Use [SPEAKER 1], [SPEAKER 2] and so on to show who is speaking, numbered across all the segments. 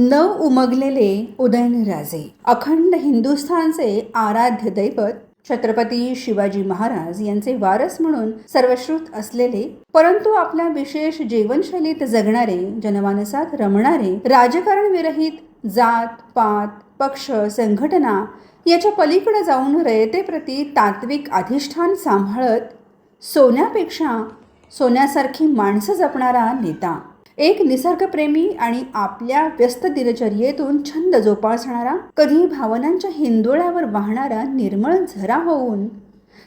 [SPEAKER 1] न उमगलेले उदयनराजे अखंड हिंदुस्थानचे आराध्य दैवत छत्रपती शिवाजी महाराज यांचे वारस म्हणून सर्वश्रुत असलेले परंतु आपल्या विशेष जीवनशैलीत जगणारे जनमानसात रमणारे राजकारण विरहित जात पात पक्ष संघटना याच्या पलीकडे जाऊन रयतेप्रती तात्विक अधिष्ठान सांभाळत सोन्यापेक्षा सोन्यासारखी माणसं जपणारा नेता एक निसर्गप्रेमी आणि आपल्या व्यस्त दिनचर्येतून छंद जोपासणारा कधी भावनांच्या हिंदोळ्यावर वाहणारा निर्मळ झरा होऊन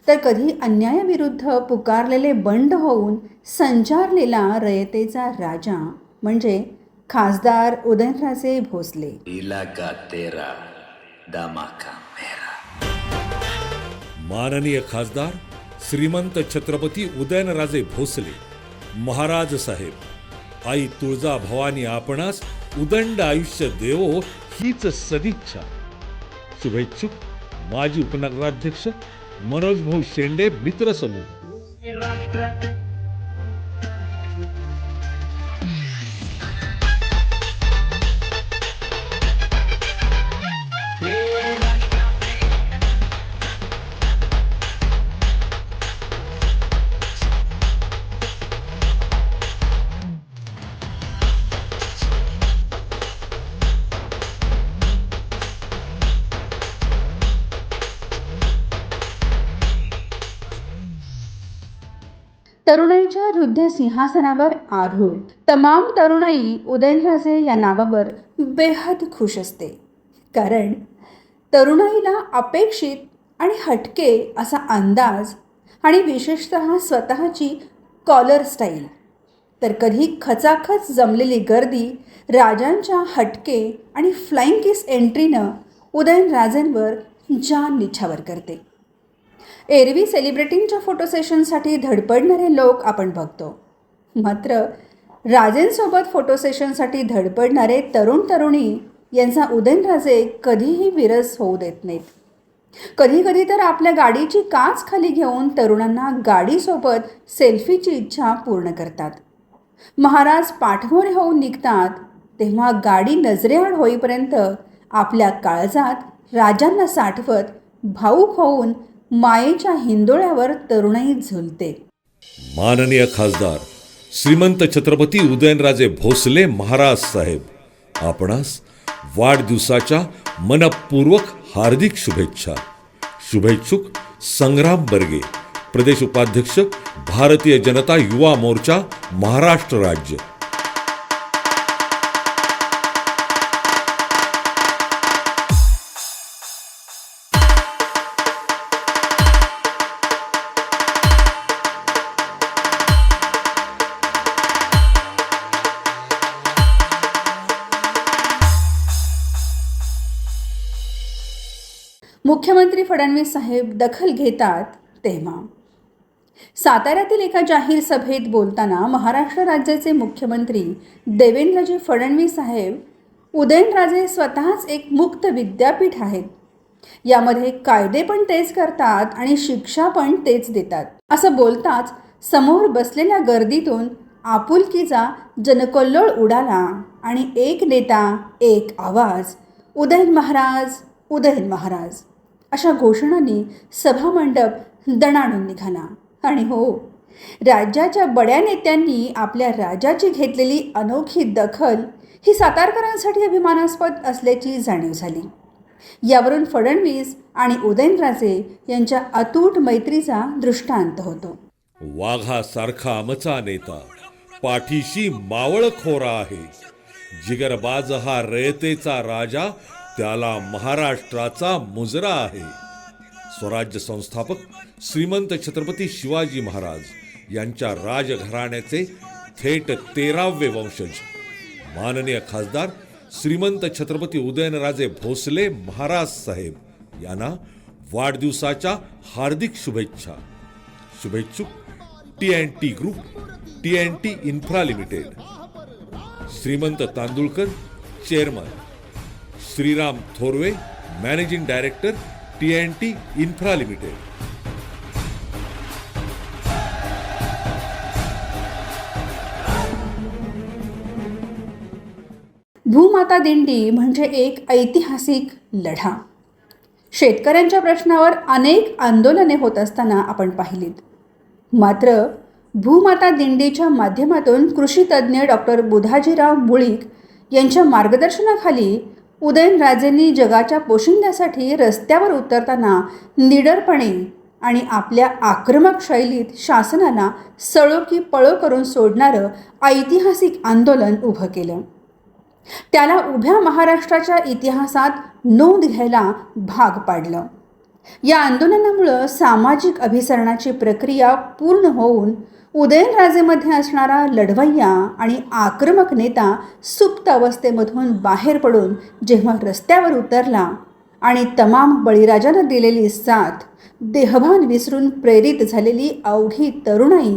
[SPEAKER 1] तर कधी अन्यायाविरुद्ध पुकारलेले बंड होऊन संचारलेला रयतेचा राजा म्हणजे खासदार उदयनराजे भोसले.
[SPEAKER 2] इलाका तेरा दमाका मेरा?
[SPEAKER 3] माननीय खासदार श्रीमंत छत्रपती उदयनराजे भोसले महाराज साहेब. आई तुळजा भवानी आपणास उदंड आयुष्य देवो हीच सदिच्छा. शुभेच्छुक माजी उपनगराध्यक्ष मनोज भाऊ शेंडे मित्र समूह
[SPEAKER 1] सिंहासनावर आरूढ तमाम तरुणाई उदयनराजे या नावावर बेहद खुश असते. कारण तरुणाईला अपेक्षित आणि हटके असा अंदाज आणि विशेषत स्वतःची कॉलर स्टाईल. तर कधी खचाखच जमलेली गर्दी राजांच्या हटके आणि फ्लाइंग किस एंट्रीनं उदयनराजेंवर जान निछावर करते. एरवी सेलिब्रिटींच्या फोटो सेशनसाठी धडपडणारे लोक आपण बघतो. मात्र राजेंसोबत फोटो सेशनसाठी धडपडणारे तरुण तरुणी यांचा उदयनराजे कधीही विरस होऊ देत नाहीत. कधी कधी तर आपल्या गाडीची काच खाली घेऊन तरुणांना गाडीसोबत सेल्फीची इच्छा पूर्ण करतात. महाराज पाठमोरे होऊन निघतात तेव्हा गाडी नजरेआड होईपर्यंत आपल्या काळजात राजांना साठवत भाऊक होऊन मायेच्या हिंदोळ्यावर तरुणाई झुलते.
[SPEAKER 3] माननीय खासदार श्रीमंत छत्रपती उदयनराजे भोसले महाराज साहेब आपणास वाढदिवसाच्या मनपूर्वक हार्दिक शुभेच्छा. शुभेच्छुक संग्राम बर्गे प्रदेश उपाध्यक्ष भारतीय जनता युवा मोर्चा महाराष्ट्र राज्य.
[SPEAKER 1] मुख्यमंत्री फडणवीस साहेब दखल घेतात तेव्हा. साताऱ्यातील एका जाहीर सभेत बोलताना महाराष्ट्र राज्याचे मुख्यमंत्री देवेंद्रजी फडणवीस साहेब उदयनराजे स्वतःच एक मुक्त विद्यापीठ आहेत. यामध्ये कायदे पण तेच करतात आणि शिक्षा पण तेच देतात. असं बोलताच समोर बसलेल्या गर्दीतून आपुलकीचा जनकल्लोळ उडाला आणि एक नेता एक आवाज उदयन महाराज उदयन महाराज. अशा घोषणांनी सभामंडप दणाणून निघाला. आणि हो राज्याच्या बड्या नेत्यांनी आपल्या राजाची घेतलेली अनोखी दखल ही सातारकरांसाठी अभिमानास्पद असल्याची जाणीव झाली. यावरून फडणवीस आणि उदयनराजे यांच्या अतूट मैत्रीचा दृष्टांत होतो.
[SPEAKER 3] वाघासारखा आमचा नेता पाठीशी मावळखोरा आहे. जिगरबाज हा रयतेचा राजा त्याला महाराष्ट्राचा मुजरा आहे. स्वराज्य संस्थापक श्रीमंत छत्रपती शिवाजी महाराज यांच्या राजघराण्याचे थेट तेरावे वंशज. माननीय खासदार श्रीमंत छत्रपती उदयनराजे भोसले महाराज साहेब यांना वाढदिवसाच्या हार्दिक शुभेच्छा. शुभेच्छुक T and T group T and T infra limited. Shrimant Tandulkar chairman. Shriram Thorve managing director T and T infra limited
[SPEAKER 1] भूमाता दिंडी म्हणजे एक ऐतिहासिक लढा. शेतकऱ्यांच्या प्रश्नावर अनेक आंदोलने होत असताना आपण पाहिलीत. मात्र भूमाता दिंडीच्या माध्यमातून कृषीतज्ज्ञ डॉक्टर बुधाजीराव मुळीक यांच्या मार्गदर्शनाखाली उदयनराजेंनी जगाच्या पोशिंद्यासाठी रस्त्यावर उतरताना निडरपणे आणि आपल्या आक्रमक शैलीत शासनाला सळो की पळो करून सोडणारं ऐतिहासिक आंदोलन उभं केलं. त्याला उभ्या महाराष्ट्राच्या इतिहासात नोंद घ्यायला भाग पाडलं. या आंदोलनामुळं सामाजिक अभिसरणाची प्रक्रिया पूर्ण होऊन उदयनराजेमध्ये असणारा लढवय्या आणि आक्रमक नेता सुप्त अवस्थेमधून बाहेर पडून जेव्हा रस्त्यावर उतरला आणि तमाम बळीराजानं दिलेली साथ देहभान विसरून प्रेरित झालेली अवघी तरुणाई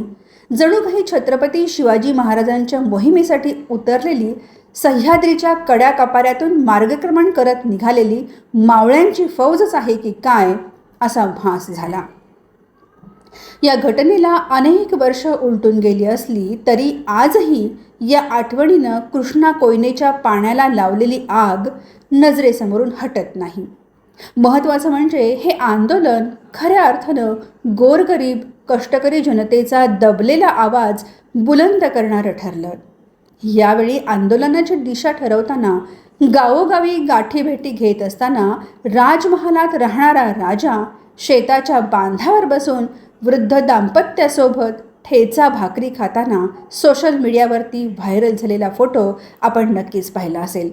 [SPEAKER 1] जणू काही छत्रपती शिवाजी महाराजांच्या मोहिमेसाठी उतरलेली सह्याद्रीच्या कड्या कपाऱ्यातून मार्गक्रमण करत निघालेली मावळ्यांची फौजच आहे की काय असा भास झाला. या घटनेला अनेक वर्ष उलटून गेली असली तरी आजही या आठवणीनं कृष्णा कोयनेच्या पाण्याला लावलेली आग नजरेसमोरून हटत नाही. महत्त्वाचं म्हणजे हे आंदोलन खऱ्या अर्थानं गोरगरीब कष्टकरी जनतेचा दबलेला आवाज बुलंद करणारं ठरलं. यावेळी आंदोलनाची दिशा ठरवताना गावोगावी गाठीभेटी घेत असताना राजमहालात राहणारा राजा शेताच्या बांधावर बसून वृद्ध दाम्पत्यासोबत ठेचा भाकरी खाताना सोशल मीडियावरती व्हायरल झालेला फोटो आपण नक्कीच पाहिला असेल.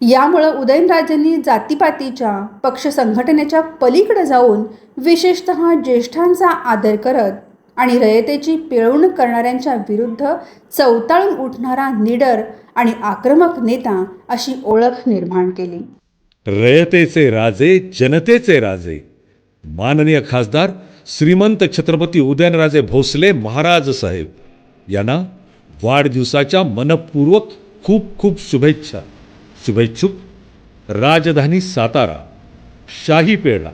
[SPEAKER 1] यामुळं उदयनराजेंनी जातीपातीच्या पक्ष संघटनेच्या पलीकडे जाऊन विशेषत ज्येष्ठांचा आदर करत आणि रयतेची पिळवणूक करणाऱ्यांच्या विरुद्ध चवताळून उठणारा निडर आणि आक्रमक नेता अशी ओळख निर्माण केली.
[SPEAKER 3] रयतेचे राजे जनतेचे राजे. माननीय खासदार श्रीमंत छत्रपती उदयनराजे भोसले महाराज साहेब यांना वाढदिवसाच्या मनपूर्वक खूप खूप शुभेच्छा. शुभेच्छुक राजधानी सातारा शाही peda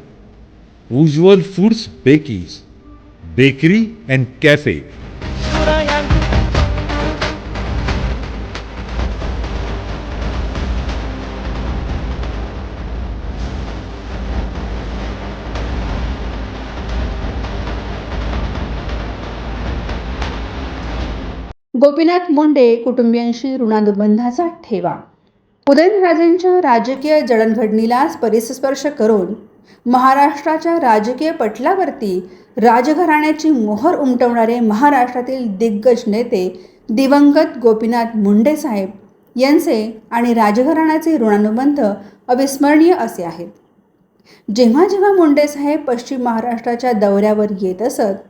[SPEAKER 3] Ujjwal foods Becky's bakery and cafe.
[SPEAKER 1] Gopinath Munde कुटुंबियांशी ऋणानुबंधाचा ठेवा. उदयनराजेंच्या राजकीय जडणघडणीला परिस्पर्श करून महाराष्ट्राच्या राजकीय पटलावरती राजघराण्याची मोहर उमटवणारे महाराष्ट्रातील दिग्गज नेते दिवंगत गोपीनाथ मुंडे साहेब यांचे आणि राजघराण्याचे ऋणानुबंध अविस्मरणीय असे आहेत. जेव्हा जेव्हा मुंडे साहेब पश्चिम महाराष्ट्राच्या दौऱ्यावर येत असत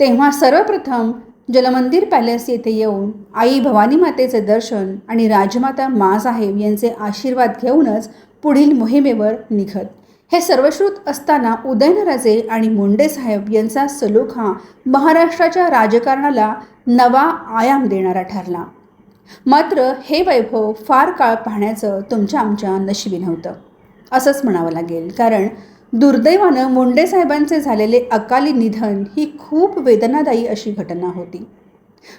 [SPEAKER 1] तेव्हा सर्वप्रथम जलमंदिर पॅलेस येथे येऊन आई भवानी मातेचे दर्शन आणि राजमाता मासाहेब यांचे आशीर्वाद घेऊनच पुढील मोहिमेवर निघत. हे सर्वश्रुत असताना उदयनराजे आणि मुंडे साहेब यांचा सलूक हा महाराष्ट्राच्या राजकारणाला नवा आयाम देणारा ठरला. मात्र हे वैभव फार काळ पाहण्याचं तुमच्या आमच्या नशिबी नव्हतं. असंच म्हणावं लागेल कारण दुर्दैवानं मुंडे साहेबांचे झालेले अकाली निधन ही खूप वेदनादायी अशी घटना होती.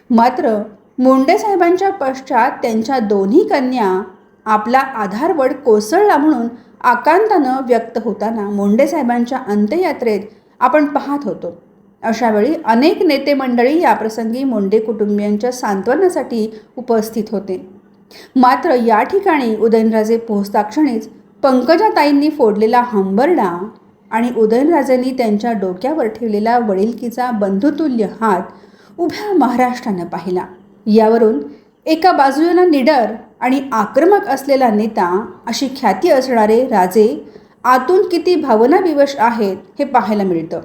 [SPEAKER 1] मात्र मुंडे साहेबांच्या पश्चात त्यांच्या दोन्ही कन्या आपला आधारवड कोसळला म्हणून आकांतानं व्यक्त होताना मुंडे साहेबांच्या अंत्ययात्रेत आपण पाहत होतो. अशावेळी अनेक नेते मंडळी याप्रसंगी मुंडे कुटुंबियांच्या सांत्वनासाठी उपस्थित होते. मात्र या ठिकाणी उदयनराजे पोहोचताक्षणीच पंकजाताईंनी फोडलेला हंबरडा आणि उदयनराजेंनी त्यांच्या डोक्यावर ठेवलेला वडिलकीचा बंधुतुल्य हात उभ्या महाराष्ट्रानं पाहिला. यावरून एका बाजूला निडर आणि आक्रमक असलेला नेता अशी ख्याती असणारे राजे आतून किती भावनाविवश आहेत हे पाहायला मिळतं.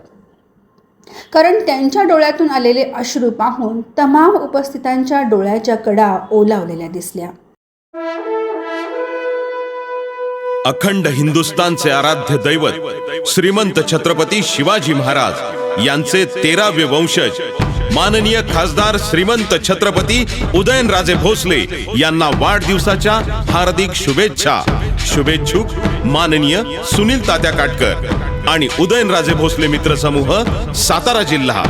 [SPEAKER 1] कारण त्यांच्या डोळ्यातून आलेले अश्रू पाहून तमाम उपस्थितांच्या डोळ्याच्या कडा ओलावलेल्या दिसल्या.
[SPEAKER 4] अखंड हिंदुस्तानचे आराध्य दैवत श्रीमंत छत्रपती शिवाजी महाराज यांचे तेरावे वंशज माननीय खासदार श्रीमंत छत्रपती उदयनराजे भोसले यांना वाढदिवसाच्या हार्दिक शुभेच्छा. शुभेच्छुक माननीय सुनील तात्या काटकर आणि उदयनराजे भोसले मित्र समूह सातारा जिल्हा.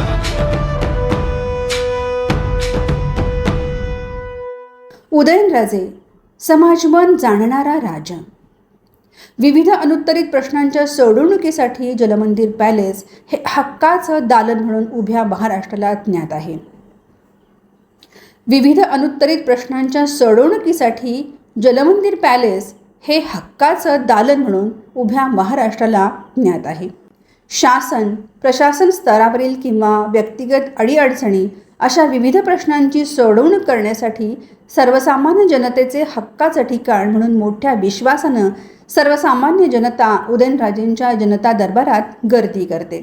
[SPEAKER 1] उदयनराजे समाजमन जाणणारा राजा. विविध अनुत्तरित प्रश्नांच्या सोडवणुकीसाठी जलमंदिर पॅलेस हे हक्काचं दालन म्हणून उभ्या महाराष्ट्राला ज्ञात आहे. विविध अनुत्तरित प्रश्नांच्या सोडवणुकीसाठी जलमंदिर पॅलेस हे हक्काचं दालन म्हणून उभ्या महाराष्ट्राला ज्ञात आहे. शासन प्रशासन स्तरावरील किंवा व्यक्तिगत अडीअडचणी अशा विविध प्रश्नांची सोडवणूक करण्यासाठी सर्वसामान्य जनतेचे हक्काचं ठिकाण म्हणून मोठ्या विश्वासानं सर्वसामान्य जनता उदयनराजेंच्या जनता दरबारात गर्दी करते.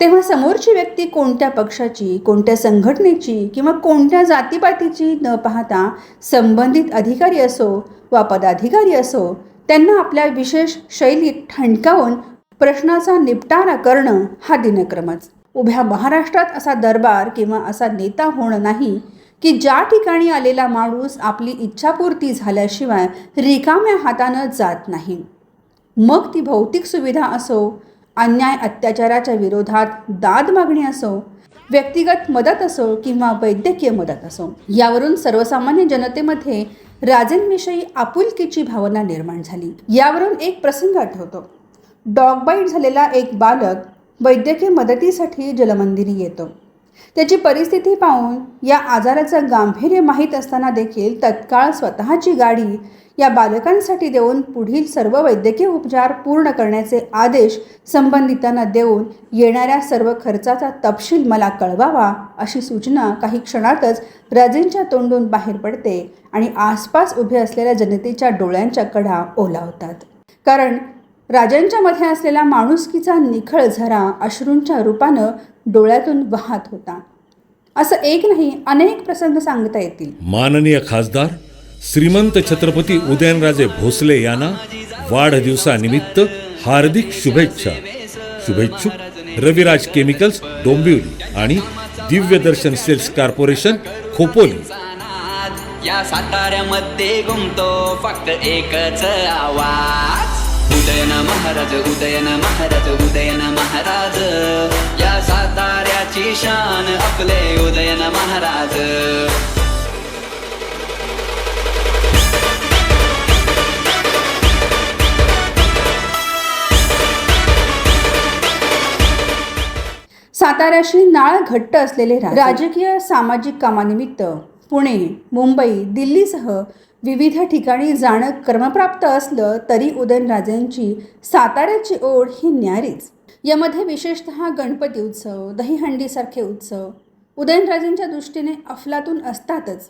[SPEAKER 1] तेव्हा समोरची व्यक्ती कोणत्या पक्षाची कोणत्या संघटनेची किंवा कोणत्या जातीपातीची न पाहता संबंधित अधिकारी असो वा पदाधिकारी असो त्यांना आपल्या विशेष शैलीत ठणकावून प्रश्नाचा निपटारा करणं हा दिनक्रमच. उभ्या महाराष्ट्रात असा दरबार किंवा असा नेता होणं नाही की ज्या ठिकाणी आलेला माणूस आपली इच्छापूर्ती झाल्याशिवाय रिकाम्या हातानं जात नाही. मग ती भौतिक सुविधा असो अन्याय अत्याचाराच्या विरोधात दाद मागणी असो व्यक्तिगत मदत असो किंवा वैद्यकीय मदत असो यावरून सर्वसामान्य जनतेमध्ये राजेंविषयी आपुलकीची भावना निर्माण झाली. यावरून एक प्रसंग आठवतो. डॉग बाईट झालेला एक बालक वैद्यकीय मदतीसाठी जलमंदिरी येतो. त्याची परिस्थिती पाहून या आजाराचं गांभीर्य माहीत असताना देखील तत्काळ स्वतःची गाडी या बालकांसाठी देऊन पुढील सर्व वैद्यकीय उपचार पूर्ण करण्याचे आदेश संबंधितांना देऊन येणाऱ्या सर्व खर्चाचा तपशील मला कळवावा अशी सूचना काही क्षणातच राजेंच्या तोंडून बाहेर पडते आणि आसपास उभे असलेल्या जनतेच्या डोळ्यांच्या कडा ओलावतात. कारण राजांच्या मध्ये असलेला माणुसकीचा निखळ झरा अश्रूंच्या रूपानं डोळ्यातून वाहत होता. असं एक नाही अनेक प्रसंग सांगता येतील.
[SPEAKER 3] माननीय खासदार श्रीमंत छत्रपती उदयनराजे भोसले यांना वाढदिवसानिमित्त हार्दिक शुभेच्छा. शुभेच्छुक रविराज केमिकल्स डोंबिवली आणि दिव्य दर्शन सेल्स कॉर्पोरेशन खोपोली.
[SPEAKER 5] या साताऱ्यामध्ये घुमतो फक्त एकच आवाज. उदयना महाराज उदयना महाराज उदयना महाराज. या साताऱ्याची शान आपले उदयन महाराज.
[SPEAKER 1] साताऱ्याशी नाळ घट्ट असलेले राजकीय सामाजिक कामानिमित्त पुणे मुंबई दिल्लीसह विविध ठिकाणी जाणं क्रमप्राप्त असलं तरी उदयनराजेंची साताऱ्याची ओढ ही न्यारीच. यामध्ये विशेषतः गणपती उत्सव दहीहंडीसारखे उत्सव उदयनराजेंच्या दृष्टीने अफलातून असतातच.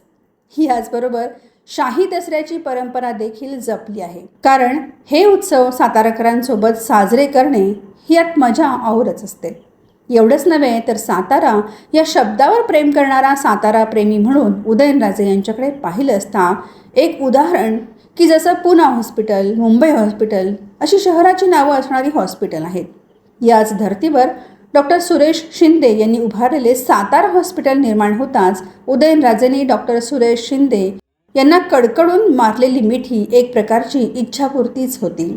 [SPEAKER 1] ही याचबरोबर शाही दसऱ्याची परंपरा देखील जपली आहे. कारण हे उत्सव साताराकरांसोबत साजरे करणे यात मजा औरच असते. एवढंच नव्हे तर सातारा या शब्दावर प्रेम करणारा सातारा प्रेमी म्हणून उदयनराजे यांच्याकडे पाहिलं असता एक उदाहरण की जसं पुना हॉस्पिटल मुंबई हॉस्पिटल अशी शहराची नावं असणारी हॉस्पिटल आहेत. याच धर्तीवर डॉक्टर सुरेश शिंदे यांनी उभारलेले सातारा हॉस्पिटल निर्माण होताच उदयनराजेंनी डॉक्टर सुरेश शिंदे यांना कडकडून मारलेली मिठी एक प्रकारची इच्छापूर्तीच होती.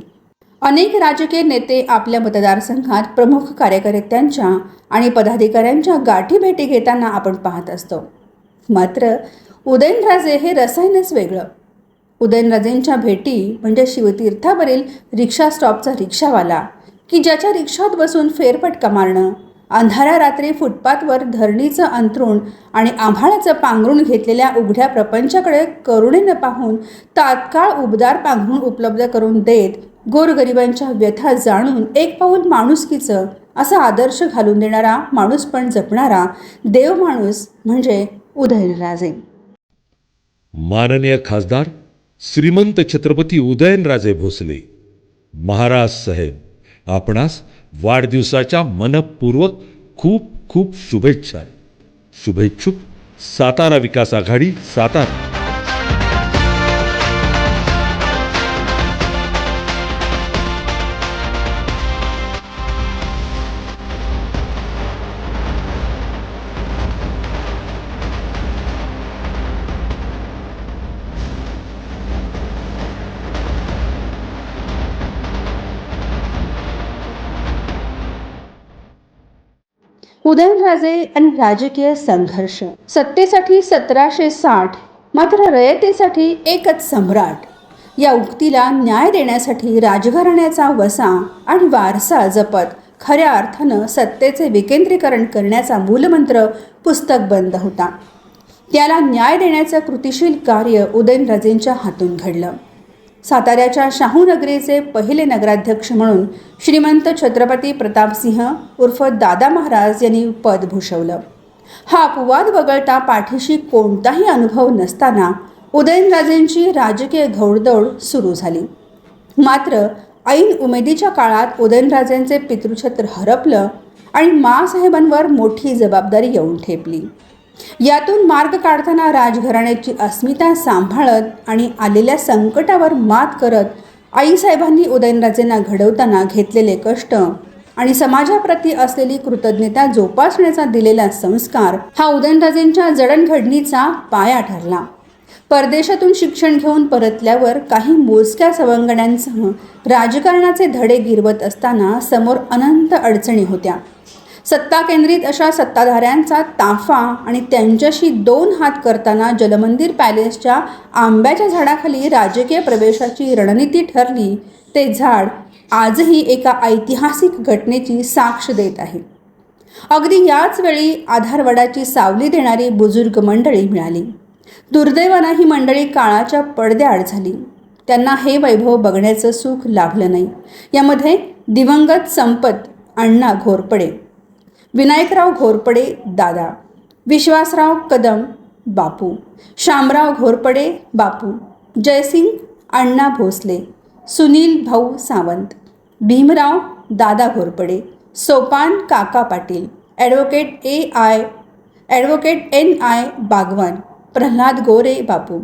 [SPEAKER 1] अनेक राजकीय नेते आपल्या मतदारसंघात प्रमुख कार्यकर्त्यांच्या आणि पदाधिकाऱ्यांच्या गाठीभेटी घेताना आपण पाहत असतो. मात्र उदयनराजे हे रसायनच वेगळं. उदयनराजेंच्या भेटी म्हणजे शिवतीर्थावरील रिक्षा स्टॉपचा रिक्षावाला की ज्याच्या रिक्षात बसून फेरफटका मारणं अंधाऱ्या रात्री फुटपाथवर धरणीचं अंथरूण आणि आभाळाचं पांघरूण घेतलेल्या उघड्या प्रपंचाकडे करुणेनं पाहून तात्काळ उबदार पांघरूण उपलब्ध करून देत गोरगरिबांच्या व्यथा जाणून एक पाऊल माणुसकीचं असा आदर्श घालून देणारा माणूस पण जपणारा देव माणूस म्हणजे उदयनराजे.
[SPEAKER 3] माननीय खासदार श्रीमंत छत्रपती उदयनराजे भोसले महाराज साहेब आपणास वाढदिवसाच्या मनपूर्वक खूप खूप शुभेच्छा. शुभेच्छुक सातारा विकास आघाडी सातारा.
[SPEAKER 1] उदयनराजे आणि राजकीय संघर्ष. सत्तेसाठी सतराशे साठ मात्र रयतेसाठी एकच सम्राट. या उक्तीला न्याय देण्यासाठी राजघराण्याचा वसा आणि वारसा जपत खऱ्या अर्थानं सत्तेचे विकेंद्रीकरण करण्याचा मूलमंत्र पुस्तक बंद होता. त्याला न्याय देण्याचं कृतिशील कार्य उदयनराजेंच्या हातून घडलं. साताऱ्याच्या शाहूनगरीचे पहिले नगराध्यक्ष म्हणून श्रीमंत छत्रपती प्रतापसिंह उर्फ दादा महाराज यांनी पद भूषवलं. हा अपवाद वगळता पाठीशी कोणताही अनुभव नसताना उदयनराजेंची राजकीय घौडदौड सुरू झाली. मात्र ऐन उमेदीच्या काळात उदयनराजेंचे पितृछत्र हरपलं आणि मासाहेबांवर मोठी जबाबदारी येऊन ठेपली. यातून मार्ग काढताना राजघराण्याची अस्मिता सांभाळत आणि आलेल्या संकटावर मात करत आईसाहेबांनी उदयनराजेंना घडवताना घेतलेले कष्ट आणि समाजाप्रती असलेली कृतज्ञता जोपासण्याचा दिलेला संस्कार हा उदयनराजेंच्या जडणघडणीचा पाया ठरला. परदेशातून शिक्षण घेऊन परतल्यावर काही मोजक्या सवंगण्यांसह राजकारणाचे धडे गिरवत असताना समोर अनंत अडचणी होत्या. सत्ता केंद्रित अशा सत्ताधाऱ्यांचा ताफा आणि त्यांच्याशी दोन हात करताना जलमंदिर पॅलेसच्या आंब्याच्या झाडाखाली राजकीय प्रवेशाची रणनीती ठरली ते झाड आजही एका ऐतिहासिक घटनेची साक्ष देत आहे. अगदी याच वेळी आधारवडाची सावली देणारी बुजुर्ग मंडळी मिळाली. दुर्दैवानं ही मंडळी काळाच्या पडद्याआड झाली. त्यांना हे वैभव बघण्याचं सुख लाभलं नाही. यामध्ये दिवंगत संपत अण्णा घोरपडे विनायकराव घोरपडे दादा. विश्वासराव कदम बापू. शामराव घोरपडे बापू. जयसिंग अण्णा भोसले. सुनील भाऊ सावंत. भीमराव दादा घोरपडे. सोपान काका Patil. Advocate A I advocate N I Bagwan. Pralhad Gore बापू.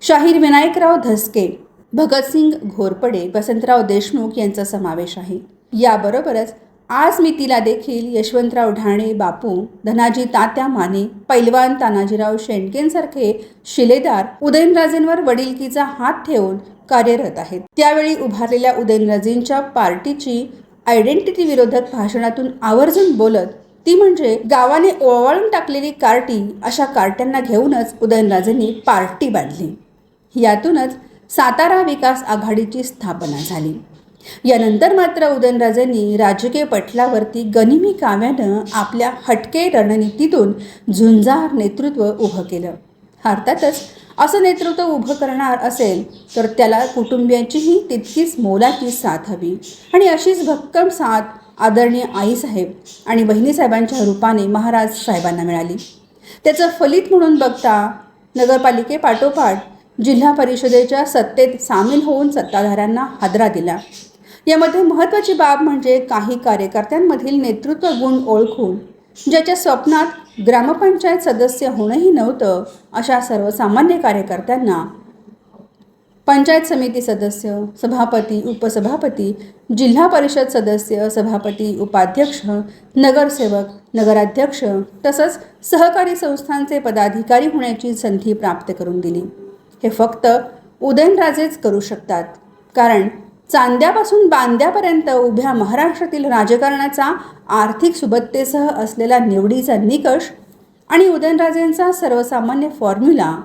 [SPEAKER 1] शाहीर विनायकराव धसके. भगतसिंग घोरपडे वसंतराव देशमुख यांचा समावेश आहे. याबरोबरच आज मी तिला देखील यशवंतराव ढाणे बापू धनाजी तात्या माने पैलवान तानाजीराव शेंडकेंसारखे शिलेदार उदयनराजेंवर वडिलकीचा हात ठेवून कार्यरत आहेत. त्यावेळी उभारलेल्या उदयनराजेंच्या पार्टीची आयडेंटिटी विरोधक भाषणातून आवर्जून बोलत ती म्हणजे गावाने ओवाळून टाकलेली कार्टी अशा कार्ट्यांना घेऊनच उदयनराजेंनी पार्टी बांधली. यातूनच सातारा विकास आघाडीची स्थापना झाली. यानंतर मात्र उदयनराजेंनी राजकीय पटलावरती गनिमी काव्यानं आपल्या हटके रणनीतीतून झुंजार नेतृत्व उभं केलं. अर्थातच असं नेतृत्व उभं करणार असेल तर त्याला कुटुंबियांचीही तितकीच मोलाची साथ हवी. आणि अशीच भक्कम साथ आदरणीय आईसाहेब आणि बहिणीसाहेबांच्या रूपाने महाराज साहेबांना मिळाली. त्याचं फलित म्हणून बघता नगरपालिकेपाठोपाठ जिल्हा परिषदेच्या सत्तेत सामील होऊन सत्ताधाऱ्यांना हादरा दिला. यामध्ये महत्त्वाची बाब म्हणजे काही कार्यकर्त्यांमधील नेतृत्व गुण ओळखून ज्याच्या स्वप्नात ग्रामपंचायत सदस्य होणंही नव्हतं अशा सर्वसामान्य कार्यकर्त्यांना पंचायत समिती सदस्य सभापती उपसभापती जिल्हा परिषद सदस्य सभापती उपाध्यक्ष नगरसेवक नगराध्यक्ष तसंच सहकारी संस्थांचे पदाधिकारी होण्याची संधी प्राप्त करून दिली. हे फक्त उदयनराजेच करू शकतात कारण चांद्यापासून बांद्यापर्यंत उभ्या महाराष्ट्रातील राजकारणाचा आर्थिक सुबत्तेसह असलेला निवडीचा निकष आणि उदयनराजेंचा सर्वसामान्य फॉर्म्युला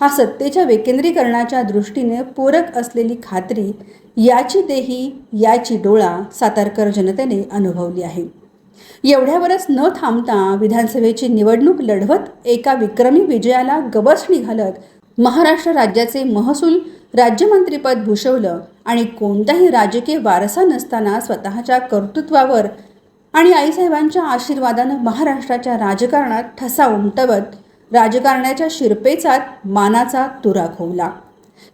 [SPEAKER 1] हा सत्तेच्या विकेंद्रीकरणाच्या दृष्टीने पूरक असलेली खात्री याची देही याची डोळा सातारकर जनतेने अनुभवली आहे. एवढ्यावरच न थांबता विधानसभेची निवडणूक लढवत एका विक्रमी विजयाला गबस घालत महाराष्ट्र राज्याचे महसूल राज्यमंत्रीपद भूषवलं आणि कोणताही राजकीय वारसा नसताना स्वतःच्या कर्तृत्वावर आणि आईसाहेबांच्या आशीर्वादानं महाराष्ट्राच्या राजकारणात ठसा उमटवत राजकारणाच्या शिरपेचात मानाचा तुरा खोवला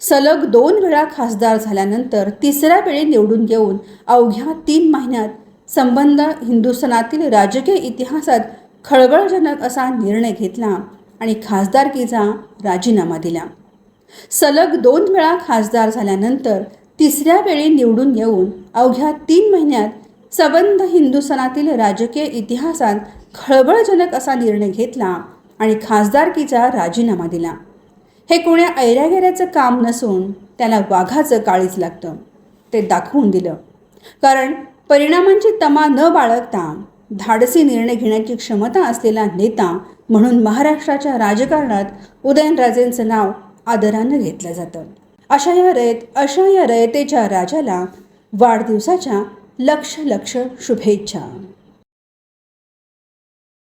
[SPEAKER 1] सलग दोन वेळा खासदार झाल्यानंतर तिसऱ्या वेळी निवडून येऊन अवघ्या तीन महिन्यात संबंध हिंदुस्थानातील राजकीय इतिहासात खळबळजनक असा निर्णय घेतला आणि खासदारकीचा राजीनामा दिला. सलग दोन वेळा खासदार झाल्यानंतर तिसऱ्या वेळी निवडून येऊन अवघ्या तीन महिन्यात संबंध हिंदुस्थानातील राजकीय इतिहासात खळबळजनक असा निर्णय घेतला आणि खासदारकीचा राजीनामा दिला. हे कोण्या ऐऱ्यागेऱ्याचं काम नसून त्याला वाघाचं काळीच लागतं ते दाखवून दिलं. कारण परिणामांची तमा न बाळगता धाडसी निर्णय घेण्याची क्षमता असलेला नेता म्हणून महाराष्ट्राच्या राजकारणात उदयनराजेंचं नाव आदरानं घेतलं जातं. अशा या रयत अशा या रयतेच्या राजाला वाढदिवसाच्या लक्ष लक्ष शुभेच्छा.